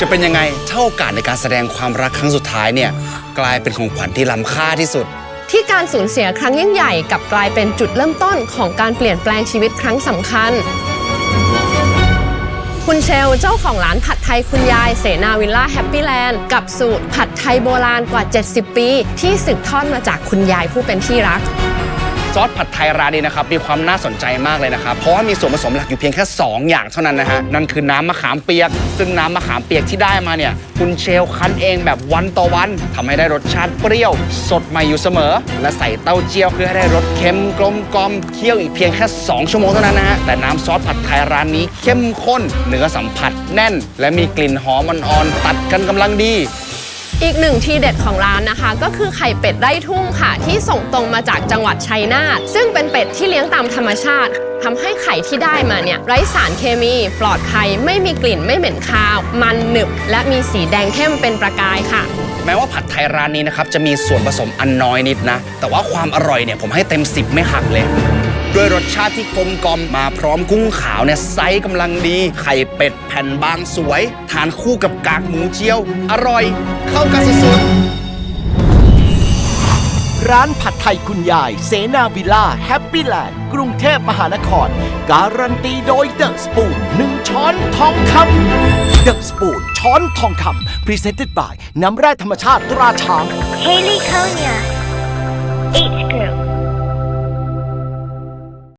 จะเป็นยังไงถ้าโอกาสในการแสดงความรักครั้งสุดท้ายเนี่ยกลายเป็นของขวัญที่ล้ำค่าที่สุด ที่การสูญเสียครั้งยิ่งใหญ่กับกลายเป็นจุดเริ่มต้นของการเปลี่ยนแปลงชีวิตครั้งสำคัญ คุณเชลเจ้าของร้านผัดไทยคุณยายเสนาวิลล่าแฮปปี้แลนด์กับสูตรผัดไทยโบราณกว่า 70 ปี ที่สืบทอดมาจากคุณยายผู้เป็นที่รัก ซอสผัดไทยร้านนี้นะครับมีความน่าสนใจมากเลยนะครับ เพราะว่ามีส่วนผสมหลักอยู่เพียงแค่ 2 อย่างเท่านั้นนะฮะนั่นคือน้ำมะขามเปียก ซึ่งน้ำมะขามเปียกที่ได้มาเนี่ยคุณเชลคั้นเองแบบวันต่อวันทำให้ได้รสชาติเปรี้ยว สดใหม่อยู่เสมอ และใส่เต้าเจี้ยวเพื่อให้ได้รสเค็มกลมกลอมเคี่ยวอีกเพียงแค่ 2 ชั่วโมงเท่านั้นนะฮะแต่น้ำซอสผัดไทยร้านนี้เข้มข้นเนื้อสัมผัสแน่น และมีกลิ่นหอมอ่อนๆตัดกันกำลังดี อีกหนึ่งทีเด็ดของร้านนะคะ ก็คือไข่เป็ดไร่ทุ่งค่ะ ที่ส่งตรงมาจากจังหวัดชัยนาทซึ่งเป็นเป็ดที่เลี้ยงตามธรรมชาติทำให้ไข่ที่ได้มาเนี่ยไร้สารเคมีปลอดภัยไม่มีกลิ่นไม่เหม็นคาว มันหนึบ และมีสีแดงเข้มเป็นประกายค่ะ แม้ว่าผัดไทยร้านนี้นะครับจะมีส่วนผสมอันน้อยนิดนะ แต่ว่าความอร่อยเนี่ยผมให้เต็ม 10 ไม่หักเลย ด้วยรสชาติที่กลมกล่อมมาพร้อมกุ้งขาวเนี่ยไซส์กำลังดี ไข่เป็ดแผ่นบางสวย ทานคู่กับกากหมูเจียว อร่อย เข้ากันสุดร้านผัดไทยคุณยาย เสนาวิลล่าแฮปปี้แลนด์กรุงเทพมหานคร การันตีโดยเดอะสปูนหนึ่งช้อนทองคำเดอะสปูนช้อนทองคำ Presented by น้ำแร่ธรรมชาติตราช้าง Haley Konya. H